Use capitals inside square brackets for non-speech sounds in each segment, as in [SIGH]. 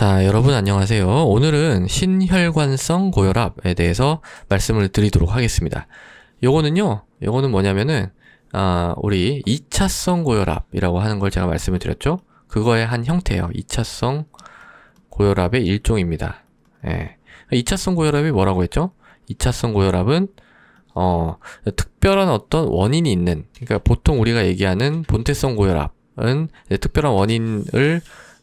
자, 여러분 안녕하세요. 오늘은 신혈관성 고혈압에 대해서 말씀을 드리도록 하겠습니다. 요거는요, 요거는 뭐냐면은, 아, 우리 2차성 고혈압이라고 하는 걸 제가 말씀을 드렸죠? 그거의 한 형태예요. 2차성 고혈압의 일종입니다. 예. 2차성 고혈압이 뭐라고 했죠? 2차성 고혈압은 어, 특별한 어떤 원인이 있는, 그러니까 보통 우리가 얘기하는 본태성 고혈압은 특별한 원인을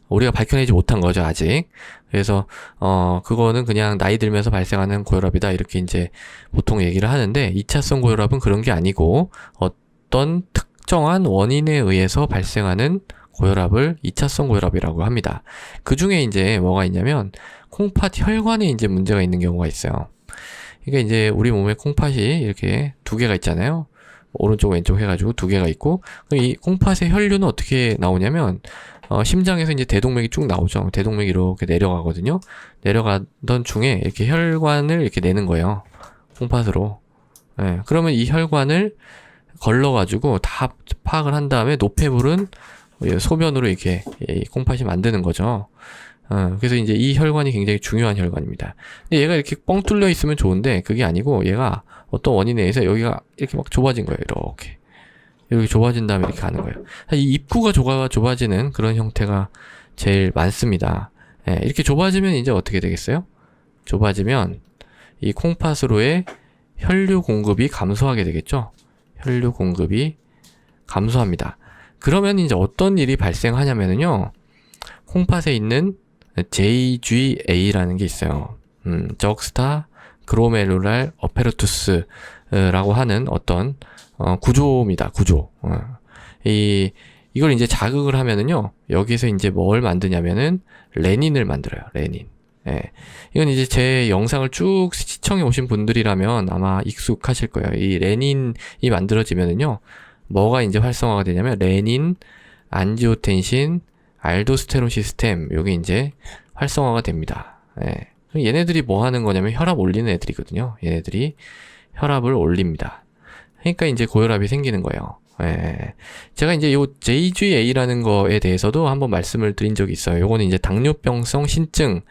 우리가 밝혀내지 못한 거죠, 아직. 그래서, 어, 그거는 그냥 나이 들면서 발생하는 고혈압이다, 이렇게 이제 보통 얘기를 하는데, 2차성 고혈압은 그런 게 아니고, 어떤 특정한 원인에 의해서 발생하는 고혈압을 2차성 고혈압이라고 합니다. 그 중에 이제 뭐가 있냐면, 콩팥 혈관에 이제 문제가 있는 경우가 있어요. 그러니까 이제 우리 몸에 콩팥이 이렇게 두 개가 있잖아요. 오른쪽 왼쪽 해가지고 두 개가 있고 이 콩팥의 혈류는 어떻게 나오냐면 어, 심장에서 이제 대동맥이 쭉 나오죠. 대동맥이 이렇게 내려가거든요. 내려가던 중에 이렇게 혈관을 이렇게 내는 거예요. 콩팥으로. 예, 그러면 이 혈관을 걸러가지고 다 파악을 한 다음에 노폐물은 소변으로 이렇게 이 콩팥이 만드는 거죠. 어, 그래서 이제 이 혈관이 굉장히 중요한 혈관입니다. 근데 얘가 이렇게 뻥 뚫려 있으면 좋은데 그게 아니고 얘가 어떤 원인에 의해서 여기가 이렇게 막 좁아진 거예요. 이렇게. 여기 좁아진 다음에 이렇게 가는 거예요. 이 입구가 좁아, 좁아지는 그런 형태가 제일 많습니다. 예, 이렇게 좁아지면 이제 어떻게 되겠어요? 좁아지면 이 콩팥으로의 혈류 공급이 감소하게 되겠죠? 혈류 공급이 감소합니다. 그러면 이제 어떤 일이 발생하냐면요. 콩팥에 있는 JGA라는 게 있어요. 음, 적스타 그로메룰랄 어페르투스라고 하는 어떤 어, 구조입니다. 구조. 어. 이 이걸 이제 자극을 하면은요. 여기서 이제 뭘 만드냐면은 레닌을 만들어요. 레닌. 예. 이건 이제 제 영상을 쭉 시청해 오신 분들이라면 아마 익숙하실 거예요. 이 레닌이 만들어지면은요. 뭐가 이제 활성화가 되냐면 레닌, 안지오텐신, 알도스테론 시스템 요게 이제 활성화가 됩니다. 예. 얘네들이 뭐 하는 거냐면 혈압 올리는 애들이거든요. 얘네들이 혈압을 올립니다. 그러니까 이제 고혈압이 생기는 거예요. 예. 제가 이제 요 JGA라는 거에 대해서도 한번 말씀을 드린 적이 있어요. 요거는 이제 당뇨병성 신증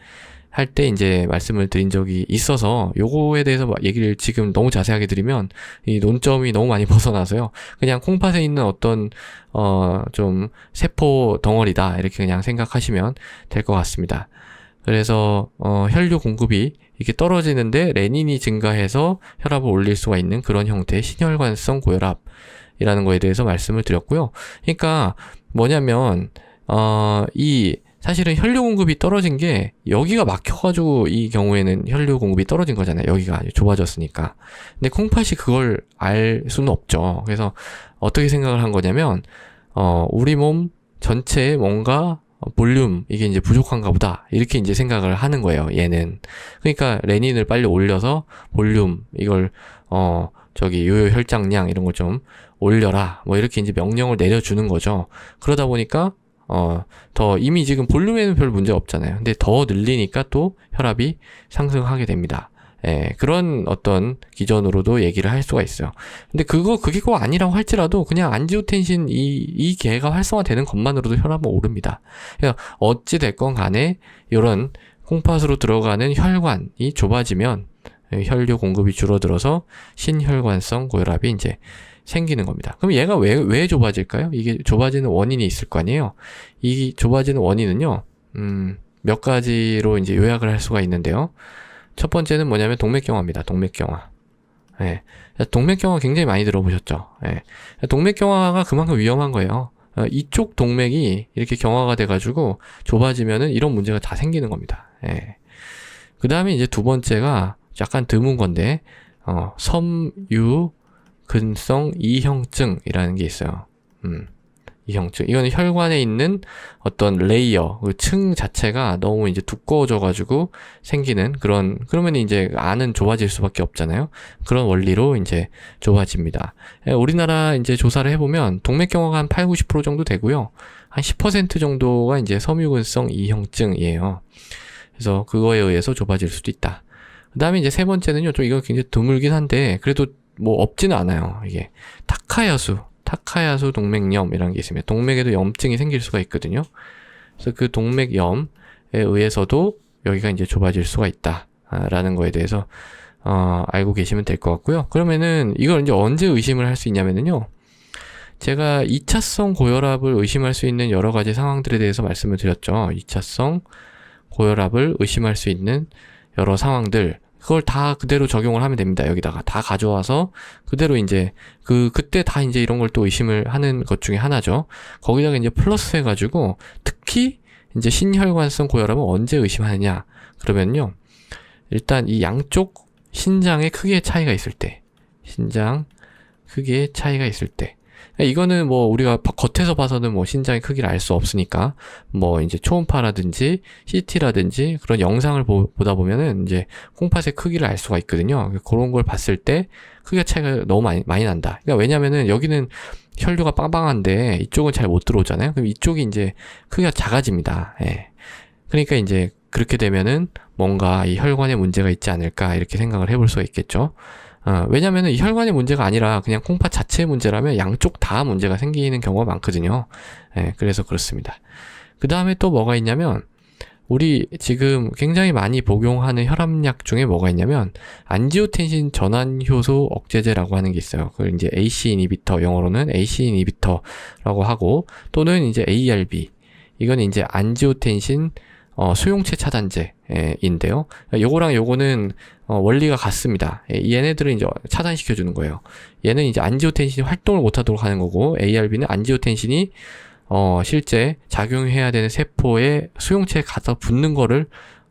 할 때 이제 말씀을 드린 적이 있어서 요거에 대해서 얘기를 지금 너무 자세하게 드리면 이 논점이 너무 많이 [LAUGHS] 벗어나서요. 그냥 콩팥에 있는 어떤 어 좀 세포 덩어리다 이렇게 그냥 생각하시면 될 것 같습니다. 그래서 어 혈류 공급이 이게 떨어지는데 레닌이 증가해서 혈압을 올릴 수가 있는 그런 형태의 신혈관성 고혈압이라는 거에 대해서 말씀을 드렸고요. 그러니까 뭐냐면 어이 사실은 혈류 공급이 떨어진 게 여기가 막혀가지고 이 경우에는 혈류 공급이 떨어진 거잖아요. 여기가 좁아졌으니까. 근데 콩팥이 그걸 알 수는 없죠. 그래서 어떻게 생각을 한 거냐면 어 우리 몸 전체에 뭔가 어, 볼륨 이게 이제 부족한가 보다 이렇게 이제 생각을 하는 거예요 얘는 그러니까 레닌을 빨리 올려서 볼륨 이걸 어 저기 요요 혈장량 이런 걸 좀 올려라 뭐 이렇게 이제 명령을 내려주는 거죠 그러다 보니까 어 더 이미 지금 볼륨에는 별 문제 없잖아요 근데 더 늘리니까 또 혈압이 상승하게 됩니다 예, 그런 어떤 기전으로도 얘기를 할 수가 있어요. 근데 그거, 그게 꼭 아니라고 할지라도 그냥 안지오텐신 이, 이 개가 활성화되는 것만으로도 혈압은 오릅니다. 그래서 어찌됐건 간에 이런 콩팥으로 들어가는 혈관이 좁아지면 혈류 공급이 줄어들어서 신혈관성 고혈압이 이제 생기는 겁니다. 그럼 얘가 왜, 왜 좁아질까요? 이게 좁아지는 원인이 있을 거 아니에요? 이 좁아지는 원인은요, 음, 몇 가지로 이제 요약을 할 수가 있는데요. 첫 번째는 뭐냐면 동맥경화입니다. 동맥경화. 예. 동맥경화 굉장히 많이 들어보셨죠? 예. 동맥경화가 그만큼 위험한 거예요. 어, 이쪽 동맥이 이렇게 경화가 돼가지고 좁아지면은 이런 문제가 다 생기는 겁니다. 예. 그 다음에 이제 두 번째가 약간 드문 건데, 어, 섬유 근성 이형증이라는 게 있어요. 음. 이형증. 이거는 혈관에 있는 어떤 레이어, 그 층 자체가 너무 이제 두꺼워져가지고 생기는 그런, 그러면 이제 안은 좁아질 수밖에 없잖아요. 그런 원리로 이제 좁아집니다. 예, 우리나라 이제 조사를 해보면 동맥경화가 한 8, 90% 정도 되고요. 한 10% 정도가 이제 섬유근성 이형증이에요. 그래서 그거에 의해서 좁아질 수도 있다. 그 다음에 이제 세 번째는요, 좀 이거 굉장히 드물긴 한데, 그래도 뭐 없지는 않아요. 이게 타카야수. 타카야수 동맥염이라는 게 있습니다. 동맥에도 염증이 생길 수가 있거든요. 그래서 그 동맥염, 의해서도 여기가 이제 좁아질 수가 있다라는 거에 대해서 어, 알고 계시면 될 것 같고요. 그러면은 이걸 이제 언제 의심을 할 수 있냐면은요. 제가 2차성 고혈압을 의심할 수 있는 여러 가지 상황들에 대해서 말씀을 드렸죠. 2차성 고혈압을 의심할 수 있는 여러 상황들 그걸 다 그대로 적용을 하면 됩니다. 여기다가 다 가져와서 그대로 이제 그 그때 다 이제 이런 걸 또 의심을 하는 것 중에 하나죠. 거기다가 이제 플러스 해가지고 특히 이제 신혈관성 고혈압은 언제 의심하느냐 그러면요. 일단 이 양쪽 신장의 크기의 차이가 있을 때, 신장 크기의 차이가 있을 때, 이거는 뭐 우리가 겉에서 봐서는 뭐 신장의 크기를 알 수 없으니까 뭐 이제 초음파라든지 CT라든지 그런 영상을 보, 다 보면은 이제 콩팥의 크기를 알 수가 있거든요. 그런 걸 봤을 때 크기가 차이가 너무 많이, 많이 난다. 그러니까 왜냐면은 여기는 혈류가 빵빵한데 이쪽은 잘 못 들어오잖아요. 그럼 이쪽이 이제 크기가 작아집니다. 예. 그러니까 이제 그렇게 되면은 뭔가 이 혈관에 문제가 있지 않을까 이렇게 생각을 해볼 수가 있겠죠. 어, 왜냐면은 이 혈관의 문제가 아니라 그냥 콩팥 자체의 문제라면 양쪽 다 문제가 생기는 경우가 많거든요. 예, 그래서 그렇습니다. 그 다음에 또 뭐가 있냐면, 우리 지금 굉장히 많이 복용하는 혈압약 중에 뭐가 있냐면, 안지오텐신 전환 효소 억제제라고 하는 게 있어요. 그걸 이제 AC 이니비터, 영어로는 AC 이니비터라고 하고, 또는 이제 ARB. 이건 이제 안지오텐신 어, 수용체 차단제인데요. 요거랑 요거는 어, 원리가 같습니다. 예, 얘네들은 이제 차단시켜 주는 거예요. 얘는 이제 안지오텐신이 활동을 못하도록 하는 거고 ARB는 안지오텐신이 어, 실제 작용해야 되는 세포에 수용체에 가서 붙는 거를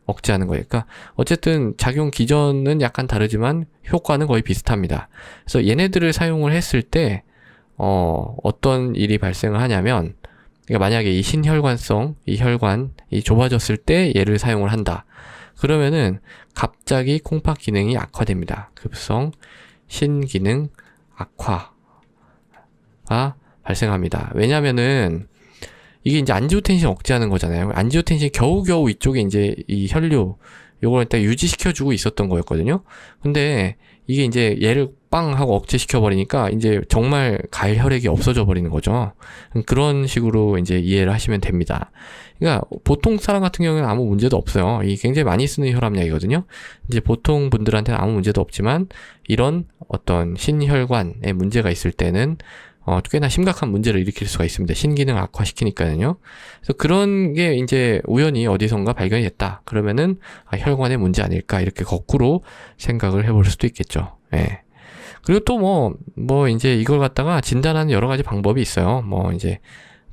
억제하는 거예요. 그러니까 어쨌든 작용 기전은 약간 다르지만 효과는 거의 비슷합니다. 그래서 얘네들을 사용을 했을 때 어, 어떤 일이 발생을 하냐면 그러니까 만약에 이 신혈관성, 이 혈관, 이 좁아졌을 때 얘를 사용을 한다. 그러면은 갑자기 콩팥 기능이 악화됩니다. 급성 신기능 악화가 발생합니다. 왜냐면은 이게 이제 안지오텐신 억제하는 거잖아요. 안지오텐신 겨우겨우 이쪽에 이제 이 혈류 요걸 일단 유지시켜주고 있었던 거였거든요. 근데 이게 이제 얘를 빵 하고 억제시켜 버리니까 이제 정말 가일 혈액이 없어져 버리는 거죠. 그런 식으로 이제 이해를 하시면 됩니다. 그러니까 보통 사람 같은 경우는 아무 문제도 없어요. 이 굉장히 많이 쓰는 혈압약이거든요. 이제 보통 분들한테는 아무 문제도 없지만 이런 어떤 신혈관에 문제가 있을 때는 어, 꽤나 심각한 문제를 일으킬 수가 있습니다. 신기능 악화시키니까요. 그래서 그런 게 이제 우연히 어디선가 발견이 됐다. 그러면은 아, 혈관의 문제 아닐까 이렇게 거꾸로 생각을 해볼 수도 있겠죠. 예. 그리고 또 뭐, 뭐 이제 이걸 갖다가 진단하는 여러 가지 방법이 있어요. 뭐 이제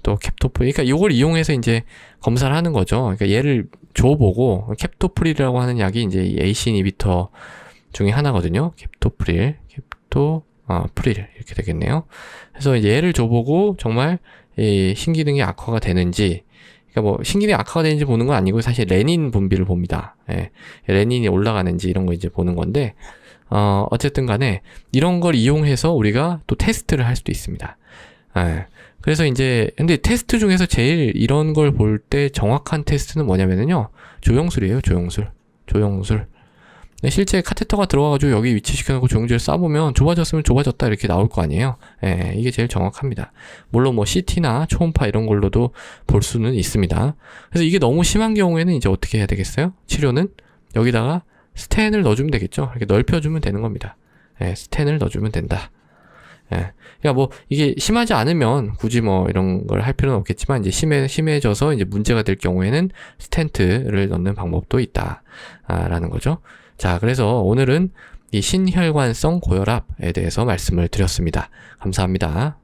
또 캡토프리, 그러니까 이걸 이용해서 이제 검사를 하는 거죠. 그러니까 얘를 줘보고 캡토프릴이라고 하는 약이 이제 이 AC 이니비터 중에 하나거든요. 캡토프릴, 캡토 어, 프릴 이렇게 되겠네요. 그래서 얘를 줘보고 정말 이 신기능이 악화가 되는지 그러니까 뭐 신기능이 악화가 되는지 보는 건 아니고 사실 레닌 분비를 봅니다. 예. 레닌이 올라가는지 이런 거 이제 보는 건데 어, 어쨌든 간에 이런 걸 이용해서 우리가 또 테스트를 할 수도 있습니다. 예. 그래서 이제 근데 테스트 중에서 제일 이런 걸 볼 때 정확한 테스트는 뭐냐면요 조영술이에요 조영술 조영술 네, 실제 카테터가 들어가가지고 여기 위치시켜놓고 조영제를 쏴보면 좁아졌으면 좁아졌다 이렇게 나올 거 아니에요. 예, 이게 제일 정확합니다. 물론 뭐 CT나 초음파 이런 걸로도 볼 수는 있습니다. 그래서 이게 너무 심한 경우에는 이제 어떻게 해야 되겠어요? 치료는 여기다가 스텐을 넣어주면 되겠죠. 이렇게 넓혀주면 되는 겁니다. 예, 스텐을 넣어주면 된다. 예. 그러니까 뭐 이게 심하지 않으면 굳이 뭐 이런 걸 할 필요는 없겠지만 이제 심해 심해져서 이제 문제가 될 경우에는 스텐트를 넣는 방법도 있다라는 거죠. 자, 그래서 오늘은 이 신혈관성 고혈압에 대해서 말씀을 드렸습니다. 감사합니다.